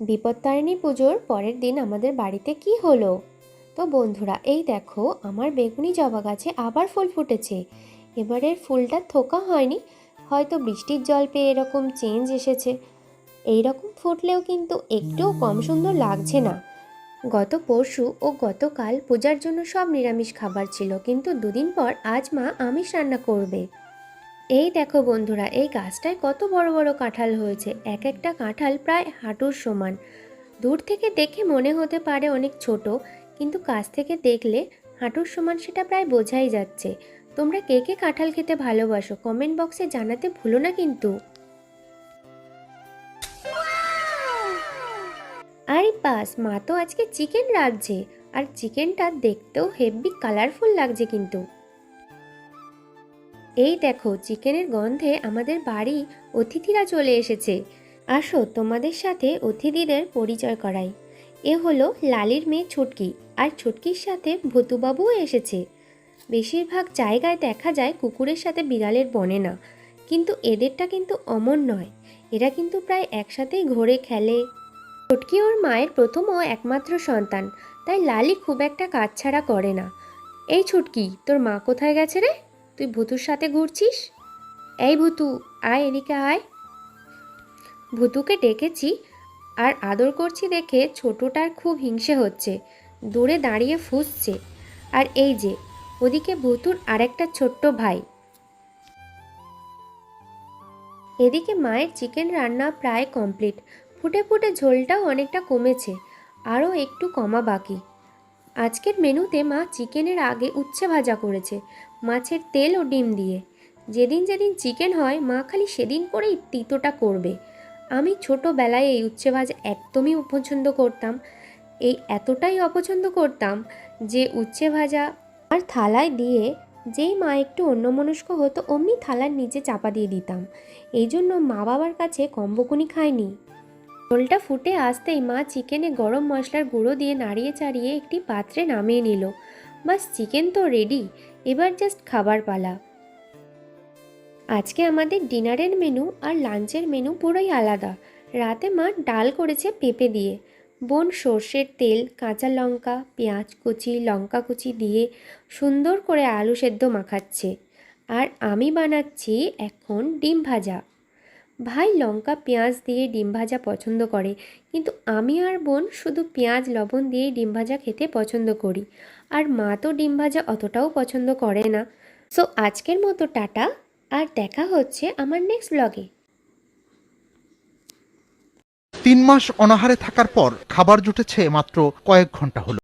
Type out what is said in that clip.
বিপত্তারিণী পুজোর পরের দিন আমাদের বাড়িতে কি হলো? তো বন্ধুরা, এই দেখো, আমার বেগুনি জবা গাছে আবার ফুল ফুটেছে। এবারের ফুলটা থোকা হয়নি, হয়তো বৃষ্টির জল পেয়ে এরকম চেঞ্জ এসেছে। এই রকম ফুটলেও কিন্তু একটুও কম সুন্দর লাগছে না। গত পরশু ও গতকাল পূজার জন্য সব নিরামিষ খাবার ছিল, কিন্তু দুদিন পর আজ মা আমিষ রান্না করবে। এই দেখো বন্ধুরা, এই গাছটায় কত বড় বড় কাঁঠাল হয়েছে। এক একটা কাঁঠাল প্রায় হাঁটুর সমান। দূর থেকে দেখে মনে হতে পারে অনেক ছোট, কিন্তু কাছ থেকে দেখলে হাঁটুর সমান সেটা প্রায় বোঝাই যাচ্ছে। তোমরা কে কে কাঁঠাল খেতে ভালোবাসো কমেন্ট বক্সে জানাতে ভুলো না কিন্তু। আরে বাস, মা তো আজকে চিকেন রাঁধছে। আর চিকেনটা দেখতেও হেভি কালারফুল লাগছে কিন্তু। এই দেখো, চিকেনের গন্ধে আমাদের বাড়ি অতিথিরা চলে এসেছে। আসো তোমাদের সাথে অতিথিদের পরিচয় করাই। এ হলো লালির মেয়ে ছুটকি, আর ছুটকির সাথে ভতুবাবুও এসেছে। বেশিরভাগ জায়গায় দেখা যায় কুকুরের সাথে বিড়ালের বনে না, কিন্তু এদেরটা কিন্তু অমন নয়। এরা কিন্তু প্রায় একসাথেই ঘোরে, খেলে। ছুটকি ওর মায়ের প্রথম ও একমাত্র সন্তান, তাই লালি খুব একটা কাজ ছাড়া করে না। এই ছুটকি, তোর মা কোথায় গেছে রে? তুই ভুতুর সাথে ঘুরছিস? এই ভুতু, আয় এদিকে আয়। ভুতুকে ডেকেছি আর আদর করছি দেখে ছোটটার খুব হিংসে হচ্ছে, দূরে দাঁড়িয়ে ফুসছে। আর এই যে, ওদিকে ভুতুর আরেকটা ছোট্ট ভাই। এদিকে মায়ের চিকেন রান্না প্রায় কমপ্লিট, ফুটে ফুটে ঝোলটাও অনেকটা কমেছে, আরও একটু কমা বাকি। আজকের মেনুতে মা চিকেনের আগে উচ্ছে ভাজা করেছে, মাছের তেল ও ডিম দিয়ে। যেদিন যেদিন চিকেন হয়, মা খালি সেদিন করেই তিতোটা করবে। আমি ছোটোবেলায় এই উচ্ছে ভাজা একদমই অপছন্দ করতাম। এই এতটাই অপছন্দ করতাম যে উচ্ছে ভাজা আর থালায় দিয়ে যেই মা একটু অন্যমনস্ক হতো, অমনি থালার নিচে চাপা দিয়ে দিতাম। এই জন্য মা বাবার কাছে কম্বকুনি খায়নি। ঝোলটা ফুটে আসতেই মা চিকেনে গরম মশলার গুঁড়ো দিয়ে নাড়িয়ে চাড়িয়ে একটি পাত্রে নামিয়ে নিল। বাস, চিকেন তো রেডি এবার জাস্ট খাবার পালা। আজকে আমাদের ডিনারের মেনু আর লাঞ্চের মেনু পুরোই আলাদা। রাতে মা ডাল করেছে পেঁপে দিয়ে। বোন সর্ষের তেল, কাঁচা লঙ্কা, পেঁয়াজ কুচি, লঙ্কা কুচি দিয়ে সুন্দর করে আলু সেদ্ধ মাখাচ্ছে। আর আমি বানাচ্ছি এখন ডিম ভাজা। ভাই লঙ্কা পেঁয়াজ দিয়ে ডিম ভাজা পছন্দ করে, কিন্তু আমি আর বোন শুধু পেঁয়াজ, লবণ দিয়ে ডিম ভাজা খেতে পছন্দ করি। আর মা তো ডিম ভাজা অতটাও পছন্দ করে না। সো আজকের মতো টাটা, আর দেখা হচ্ছে আমার নেক্সট ব্লগে তিন মাস অনাহারে থাকার পর খাবার জুটেছে মাত্র কয়েক ঘণ্টা হলো।